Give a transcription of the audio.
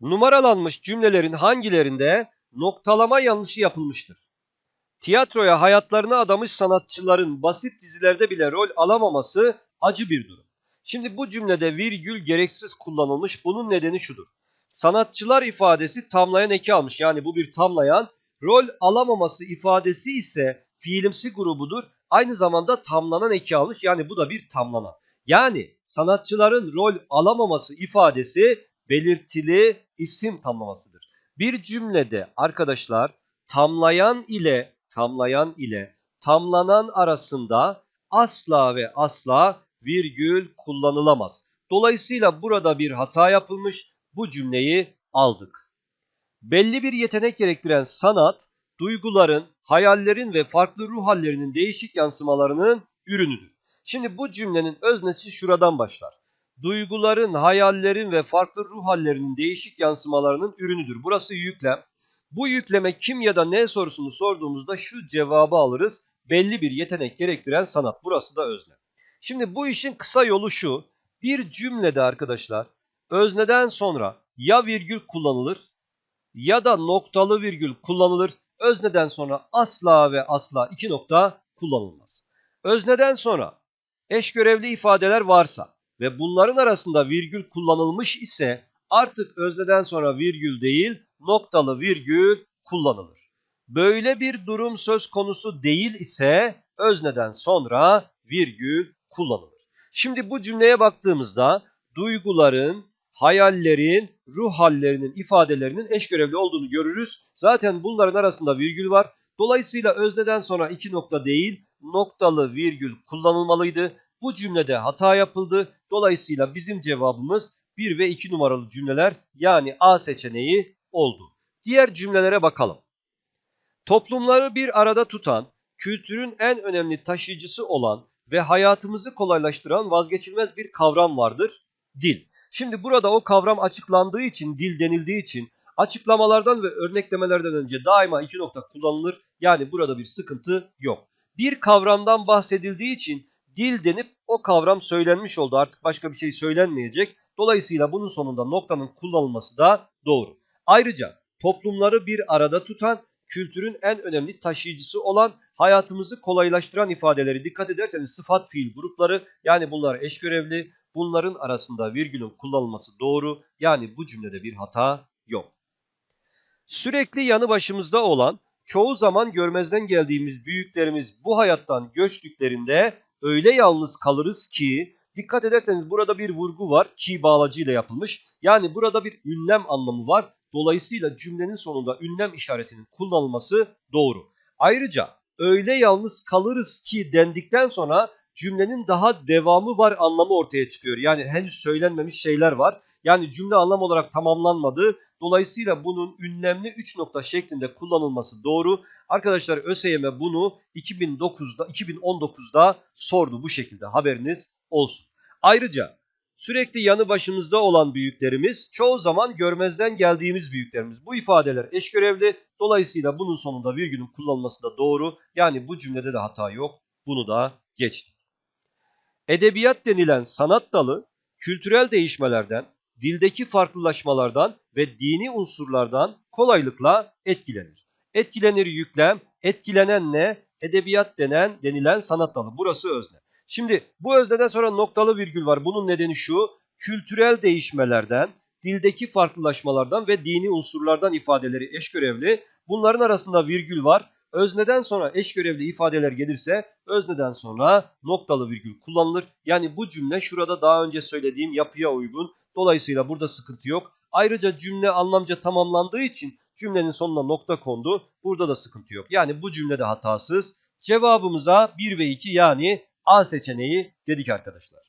Numaralanmış cümlelerin hangilerinde noktalama yanlışı yapılmıştır? Tiyatroya hayatlarını adamış sanatçıların basit dizilerde bile rol alamaması acı bir durum. Şimdi bu cümlede virgül gereksiz kullanılmış. Bunun nedeni şudur. Sanatçılar ifadesi tamlayan eki almış. Yani bu bir tamlayan. Rol alamaması ifadesi ise fiilimsi grubudur. Aynı zamanda tamlanan eki almış. Yani bu da bir tamlanan. Yani sanatçıların rol alamaması ifadesi belirtili isim tamlamasıdır. Bir cümlede arkadaşlar tamlayan ile tamlayan ile tamlanan arasında asla ve asla virgül kullanılamaz. Dolayısıyla burada bir hata yapılmış. Bu cümleyi aldık. Belli bir yetenek gerektiren sanat, duyguların, hayallerin ve farklı ruh hallerinin değişik yansımalarının ürünüdür. Şimdi bu cümlenin öznesi şuradan başlar. Duyguların, hayallerin ve farklı ruh hallerinin değişik yansımalarının ürünüdür. Burası yüklem. Bu yükleme kim ya da ne sorusunu sorduğumuzda şu cevabı alırız. Belli bir yetenek gerektiren sanat. Burası da özne. Şimdi bu işin kısa yolu şu. Bir cümlede arkadaşlar özneden sonra ya virgül kullanılır ya da noktalı virgül kullanılır. Özneden sonra asla ve asla iki nokta kullanılmaz. Özneden sonra eş görevli ifadeler varsa ve bunların arasında virgül kullanılmış ise artık özneden sonra virgül değil noktalı virgül kullanılır. Böyle bir durum söz konusu değil ise özneden sonra virgül kullanılır. Şimdi bu cümleye baktığımızda duyguların, hayallerin, ruh hallerinin ifadelerinin eş görevli olduğunu görürüz. Zaten bunların arasında virgül var. Dolayısıyla özneden sonra iki nokta değil noktalı virgül kullanılmalıydı. Bu cümlede hata yapıldı. Dolayısıyla bizim cevabımız 1 ve 2 numaralı cümleler yani A seçeneği oldu. Diğer cümlelere bakalım. Toplumları bir arada tutan, kültürün en önemli taşıyıcısı olan ve hayatımızı kolaylaştıran vazgeçilmez bir kavram vardır. Dil. Şimdi burada o kavram açıklandığı için, dil denildiği için açıklamalardan ve örneklemelerden önce daima iki nokta kullanılır. Yani burada bir sıkıntı yok. Bir kavramdan bahsedildiği için dil denip o kavram söylenmiş oldu. Artık başka bir şey söylenmeyecek. Dolayısıyla bunun sonunda noktanın kullanılması da doğru. Ayrıca toplumları bir arada tutan, kültürün en önemli taşıyıcısı olan, hayatımızı kolaylaştıran ifadeleri dikkat ederseniz sıfat fiil grupları yani bunlar eş görevli. Bunların arasında virgülün kullanılması doğru. Yani bu cümlede bir hata yok. Sürekli yanı başımızda olan, çoğu zaman görmezden geldiğimiz büyüklerimiz bu hayattan göçtüklerinde öyle yalnız kalırız ki dikkat ederseniz burada bir vurgu var ki bağlacıyla yapılmış. Yani burada bir ünlem anlamı var. Dolayısıyla cümlenin sonunda ünlem işaretinin kullanılması doğru. Ayrıca öyle yalnız kalırız ki dendikten sonra cümlenin daha devamı var anlamı ortaya çıkıyor. Yani henüz söylenmemiş şeyler var. Yani cümle anlam olarak tamamlanmadı. Dolayısıyla bunun ünlemli 3 nokta şeklinde kullanılması doğru. Arkadaşlar ÖSYM bunu 2009'da 2019'da sordu bu şekilde haberiniz olsun. Ayrıca sürekli yanı başımızda olan büyüklerimiz çoğu zaman görmezden geldiğimiz büyüklerimiz. Bu ifadeler eş görevli. Dolayısıyla bunun sonunda virgülün kullanılması da doğru. Yani bu cümlede de hata yok. Bunu da geçtik. Edebiyat denilen sanat dalı kültürel değişmelerden, dildeki farklılaşmalardan ve dini unsurlardan kolaylıkla etkilenir. Etkilenir yüklem, etkilenen ne? Edebiyat denen denilen sanat dalı. Burası özne. Şimdi bu özneden sonra noktalı virgül var. Bunun nedeni şu. Kültürel değişmelerden, dildeki farklılaşmalardan ve dini unsurlardan ifadeleri eş görevli. Bunların arasında virgül var. Özneden sonra eş görevli ifadeler gelirse özneden sonra noktalı virgül kullanılır. Yani bu cümle şurada daha önce söylediğim yapıya uygun. Dolayısıyla burada sıkıntı yok. Ayrıca cümle anlamca tamamlandığı için cümlenin sonuna nokta kondu. Burada da sıkıntı yok. Yani bu cümlede hatasız. Cevabımıza 1 ve 2 yani A seçeneği dedik arkadaşlar.